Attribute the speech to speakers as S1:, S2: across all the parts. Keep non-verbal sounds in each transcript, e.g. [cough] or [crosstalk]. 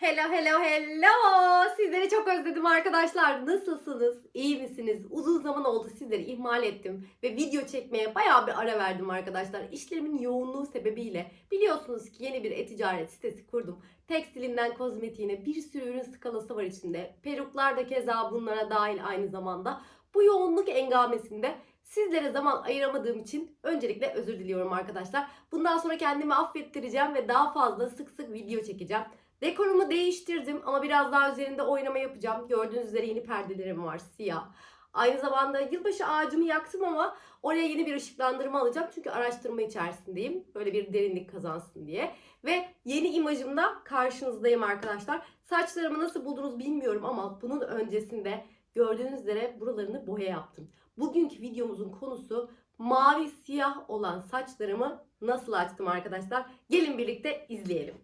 S1: Hello hello hello. Sizleri çok özledim arkadaşlar. Nasılsınız? İyi misiniz? Uzun zaman oldu sizleri ihmal ettim ve video çekmeye bayağı bir ara verdim arkadaşlar. İşlerimin yoğunluğu sebebiyle biliyorsunuz ki yeni bir e-ticaret sitesi kurdum. Tekstilinden kozmetiğine bir sürü ürün skalası var içinde. Peruklar da keza bunlara dahil aynı zamanda. Bu yoğunluk engamesinde Sizlere zaman ayıramadığım için öncelikle özür diliyorum arkadaşlar. Bundan sonra kendimi affettireceğim ve daha fazla sık sık video çekeceğim. Dekorumu değiştirdim ama biraz daha üzerinde oynama yapacağım. Gördüğünüz üzere yeni perdelerim var siyah. Aynı zamanda yılbaşı ağacımı yaktım ama oraya yeni bir ışıklandırma alacağım. Çünkü araştırma içerisindeyim. Böyle bir derinlik kazansın diye. Ve yeni imajımda karşınızdayım arkadaşlar. Saçlarımı nasıl buldunuz bilmiyorum ama bunun öncesinde gördüğünüz üzere buralarını boya yaptım. Bugünkü videomuzun konusu mavi siyah olan saçlarımı nasıl açtım arkadaşlar. Gelin birlikte izleyelim.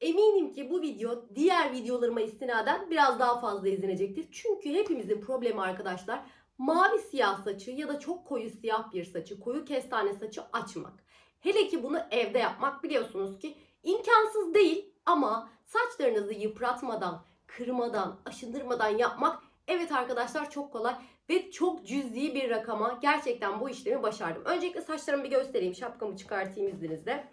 S1: Eminim ki bu video diğer videolarıma istinaden biraz daha fazla izlenecektir. Çünkü hepimizin problemi arkadaşlar mavi siyah saçı ya da çok koyu siyah bir saçı, koyu kestane saçı açmak. Hele ki bunu evde yapmak biliyorsunuz ki imkansız değil ama saçlarınızı yıpratmadan, kırmadan, aşındırmadan yapmak evet arkadaşlar çok kolay ve çok cüzi bir rakama gerçekten bu işlemi başardım. Öncelikle saçlarımı bir göstereyim. Şapkamı çıkartayım izninizle.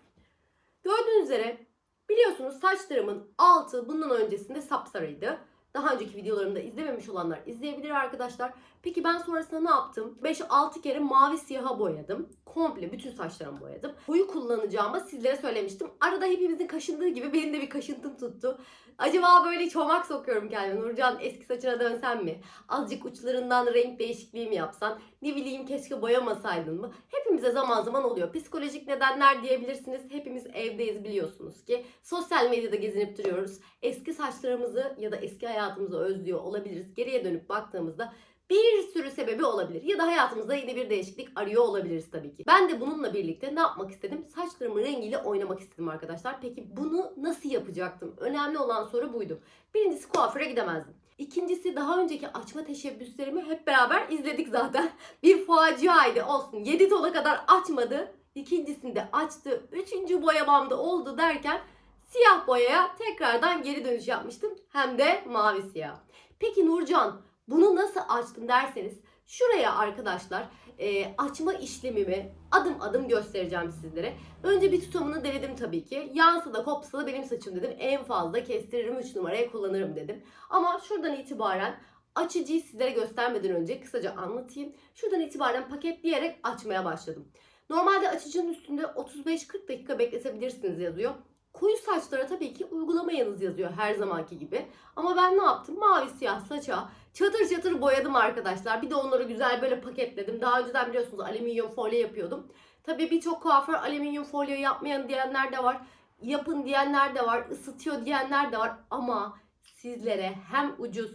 S1: Gördüğünüz üzere biliyorsunuz saçlarımın altı bundan öncesinde sapsarıydı. Daha önceki videolarımda izlememiş olanlar izleyebilir arkadaşlar. Peki ben sonrasında ne yaptım? 5-6 kere mavi siyaha boyadım. Komple bütün saçlarımı boyadım. Boyu kullanacağımı sizlere söylemiştim. Arada hepimizin kaşındığı gibi benim de bir kaşıntım tuttu. Acaba böyle çomak sokuyorum kendime. Nurcan eski saçına dönsen mi? Azıcık uçlarından renk değişikliği mi yapsan? Ne bileyim keşke boyamasaydın mı? Hepimize zaman zaman oluyor. Psikolojik nedenler diyebilirsiniz. Hepimiz evdeyiz biliyorsunuz ki. Sosyal medyada gezinip duruyoruz. Eski saçlarımızı ya da eski hayatımızı özlüyor olabiliriz. Geriye dönüp baktığımızda bir sürü sebebi olabilir. Ya da hayatımızda yeni bir değişiklik arıyor olabiliriz tabii ki. Ben de bununla birlikte ne yapmak istedim? Saçlarımın rengiyle oynamak istedim arkadaşlar. Peki bunu nasıl yapacaktım? Önemli olan soru buydu. Birincisi kuaföre gidemezdim. İkincisi daha önceki açma teşebbüslerimi hep beraber izledik zaten. [laughs] Bir faciaydı olsun. 7 tona kadar açmadı. İkincisinde açtı. Üçüncü boyamamda oldu derken siyah boyaya tekrardan geri dönüş yapmıştım. Hem de mavi siyah. Peki Nurcan bunu nasıl açtın derseniz şuraya arkadaşlar e, açma işlemimi adım adım göstereceğim sizlere. Önce bir tutamını denedim tabii ki. Yansa da kopsa da benim saçım dedim. En fazla kestiririm 3 numaraya kullanırım dedim. Ama şuradan itibaren açıcıyı sizlere göstermeden önce kısaca anlatayım. Şuradan itibaren paketleyerek açmaya başladım. Normalde açıcının üstünde 35-40 dakika bekletebilirsiniz yazıyor. Koyu saçlara tabii ki uygulamayınız yazıyor her zamanki gibi. Ama ben ne yaptım? Mavi siyah saça çatır çatır boyadım arkadaşlar. Bir de onları güzel böyle paketledim. Daha önceden biliyorsunuz alüminyum folyo yapıyordum. Tabii birçok kuaför alüminyum folyo yapmayan diyenler de var. Yapın diyenler de var. ısıtıyor diyenler de var. Ama sizlere hem ucuz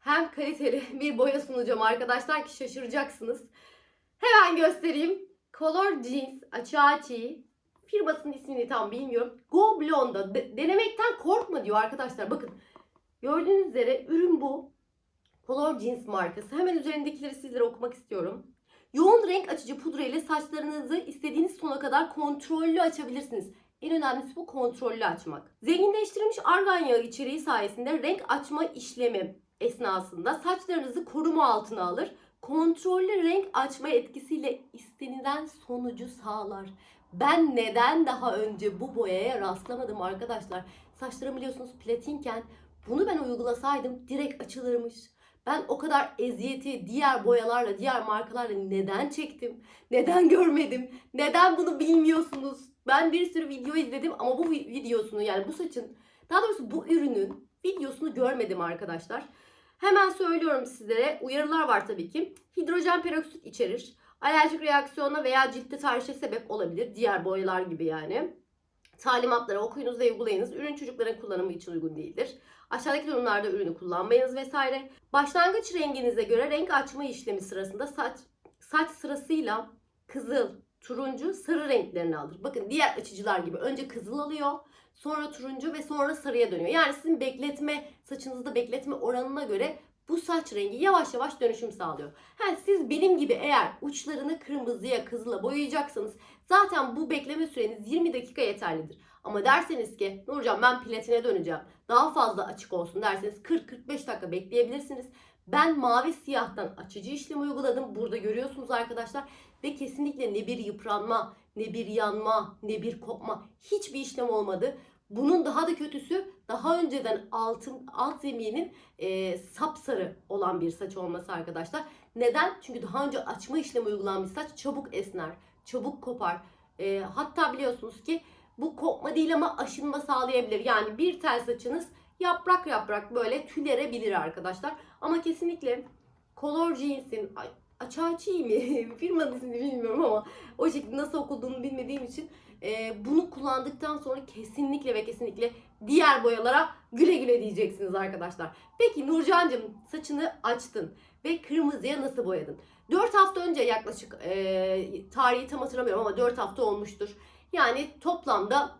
S1: hem kaliteli [laughs] bir boya sunacağım arkadaşlar ki şaşıracaksınız. Hemen göstereyim. Color Jeans Açığa firmasının ismini tam bilmiyorum. Go Blonde'da de- denemekten korkma diyor arkadaşlar. Bakın gördüğünüz üzere ürün bu. Color Jeans markası. Hemen üzerindekileri sizlere okumak istiyorum. Yoğun renk açıcı pudra ile saçlarınızı istediğiniz sona kadar kontrollü açabilirsiniz. En önemlisi bu kontrollü açmak. Zenginleştirilmiş argan yağı içeriği sayesinde renk açma işlemi esnasında saçlarınızı koruma altına alır. Kontrollü renk açma etkisiyle istenilen sonucu sağlar. Ben neden daha önce bu boyaya rastlamadım arkadaşlar? Saçlarım biliyorsunuz platinken bunu ben uygulasaydım direkt açılırmış. Ben o kadar eziyeti diğer boyalarla, diğer markalarla neden çektim? Neden görmedim? Neden bunu bilmiyorsunuz? Ben bir sürü video izledim ama bu vi- videosunu yani bu saçın, daha doğrusu bu ürünün videosunu görmedim arkadaşlar. Hemen söylüyorum sizlere. Uyarılar var tabii ki. Hidrojen peroksit içerir. Alerjik reaksiyona veya ciltte tahrişe sebep olabilir. Diğer boyalar gibi yani. Talimatları okuyunuz ve uygulayınız. Ürün çocukların kullanımı için uygun değildir. Aşağıdaki durumlarda ürünü kullanmayınız vesaire. Başlangıç renginize göre renk açma işlemi sırasında saç saç sırasıyla kızıl, turuncu, sarı renklerini alır. Bakın diğer açıcılar gibi önce kızıl alıyor, sonra turuncu ve sonra sarıya dönüyor. Yani sizin bekletme, saçınızda bekletme oranına göre bu saç rengi yavaş yavaş dönüşüm sağlıyor. Ha, siz benim gibi eğer uçlarını kırmızıya kızıla boyayacaksanız zaten bu bekleme süreniz 20 dakika yeterlidir. Ama derseniz ki Nurcan ben platine döneceğim daha fazla açık olsun derseniz 40-45 dakika bekleyebilirsiniz. Ben mavi siyahtan açıcı işlem uyguladım. Burada görüyorsunuz arkadaşlar. Ve kesinlikle ne bir yıpranma, ne bir yanma, ne bir kopma hiçbir işlem olmadı. Bunun daha da kötüsü daha önceden altın alt zeminin e, sapsarı olan bir saç olması arkadaşlar. Neden? Çünkü daha önce açma işlemi uygulanan bir saç çabuk esner, çabuk kopar. E, hatta biliyorsunuz ki bu kopma değil ama aşınma sağlayabilir. Yani bir tel saçınız yaprak yaprak böyle tülerebilir arkadaşlar. Ama kesinlikle Color Jeans'in Açaçi mi? [laughs] Firmanın ismini bilmiyorum ama o şekilde nasıl okunduğunu bilmediğim için e, bunu kullandıktan sonra kesinlikle ve kesinlikle diğer boyalara güle güle diyeceksiniz arkadaşlar. Peki Nurcan'cığım saçını açtın ve kırmızıya nasıl boyadın? 4 hafta önce yaklaşık e, tarihi tam hatırlamıyorum ama 4 hafta olmuştur. Yani toplamda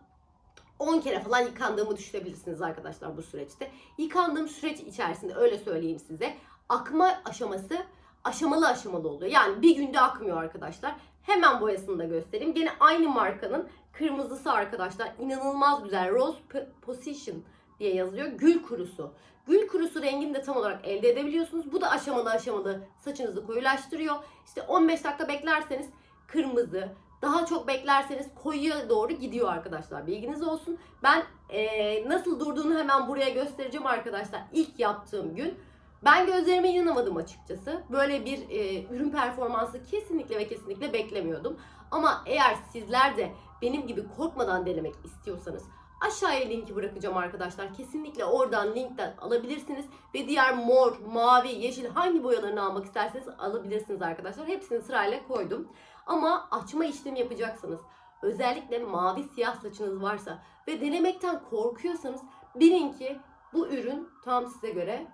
S1: 10 kere falan yıkandığımı düşünebilirsiniz arkadaşlar bu süreçte. Yıkandığım süreç içerisinde öyle söyleyeyim size. Akma aşaması aşamalı aşamalı oluyor. Yani bir günde akmıyor arkadaşlar. Hemen boyasını da göstereyim. Gene aynı markanın kırmızısı arkadaşlar. İnanılmaz güzel. Rose Position diye yazıyor. Gül kurusu. Gül kurusu rengini de tam olarak elde edebiliyorsunuz. Bu da aşamalı aşamalı saçınızı koyulaştırıyor. İşte 15 dakika beklerseniz kırmızı, daha çok beklerseniz koyuya doğru gidiyor arkadaşlar. Bilginiz olsun. Ben eee, nasıl durduğunu hemen buraya göstereceğim arkadaşlar. İlk yaptığım gün. Ben gözlerime inanamadım açıkçası. Böyle bir eee, ürün performansı kesinlikle ve kesinlikle beklemiyordum. Ama eğer sizler de benim gibi korkmadan denemek istiyorsanız aşağıya linki bırakacağım arkadaşlar. Kesinlikle oradan linkten alabilirsiniz. Ve diğer mor, mavi, yeşil hangi boyalarını almak isterseniz alabilirsiniz arkadaşlar. Hepsini sırayla koydum. Ama açma işlemi yapacaksınız. Özellikle mavi siyah saçınız varsa ve denemekten korkuyorsanız bilin ki bu ürün tam size göre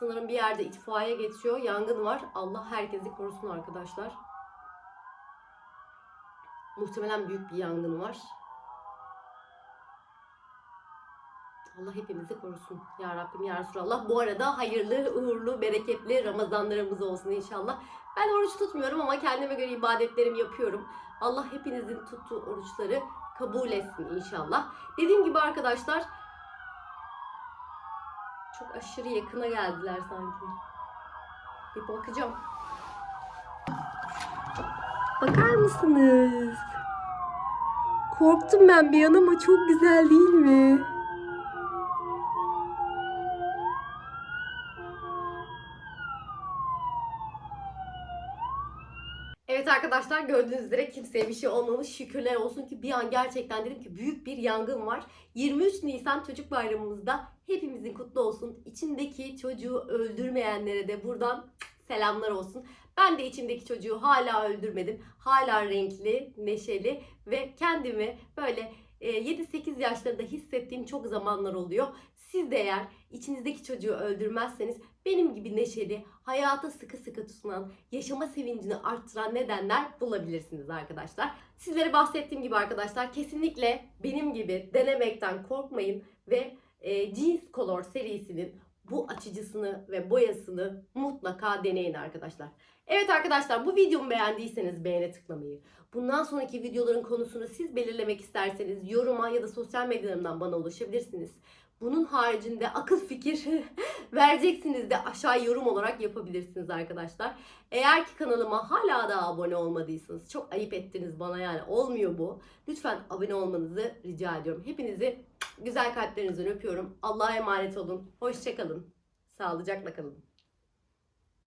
S1: sanırım bir yerde itfaiye geçiyor. Yangın var. Allah herkesi korusun arkadaşlar. Muhtemelen büyük bir yangın var. Allah hepimizi korusun. Ya Rabbim ya Resulallah. Bu arada hayırlı, uğurlu, bereketli Ramazanlarımız olsun inşallah. Ben oruç tutmuyorum ama kendime göre ibadetlerimi yapıyorum. Allah hepinizin tuttuğu oruçları kabul etsin inşallah. Dediğim gibi arkadaşlar çok aşırı yakına geldiler sanki. Bir bakacağım. Bakar mısınız? Korktum ben bir an ama çok güzel değil mi? Evet arkadaşlar gördüğünüz üzere kimseye bir şey olmamış. Şükürler olsun ki bir an gerçekten dedim ki büyük bir yangın var. 23 Nisan Çocuk Bayramımızda hepimizin kutlu olsun. İçindeki çocuğu öldürmeyenlere de buradan selamlar olsun. Ben de içimdeki çocuğu hala öldürmedim. Hala renkli, neşeli ve kendimi böyle 7-8 yaşlarında hissettiğim çok zamanlar oluyor. Siz de eğer içinizdeki çocuğu öldürmezseniz benim gibi neşeli, hayata sıkı sıkı tutunan, yaşama sevincini arttıran nedenler bulabilirsiniz arkadaşlar. Sizlere bahsettiğim gibi arkadaşlar kesinlikle benim gibi denemekten korkmayın ve e, Jeans Color serisinin bu açıcısını ve boyasını mutlaka deneyin arkadaşlar. Evet arkadaşlar bu videomu beğendiyseniz beğene tıklamayı, bundan sonraki videoların konusunu siz belirlemek isterseniz yoruma ya da sosyal medyalarımdan bana ulaşabilirsiniz. Bunun haricinde akıl fikir [laughs] vereceksiniz de aşağı yorum olarak yapabilirsiniz arkadaşlar. Eğer ki kanalıma hala da abone olmadıysanız çok ayıp ettiniz bana yani olmuyor bu. Lütfen abone olmanızı rica ediyorum. Hepinizi güzel kalplerinizden öpüyorum. Allah'a emanet olun. Hoşçakalın. Sağlıcakla kalın.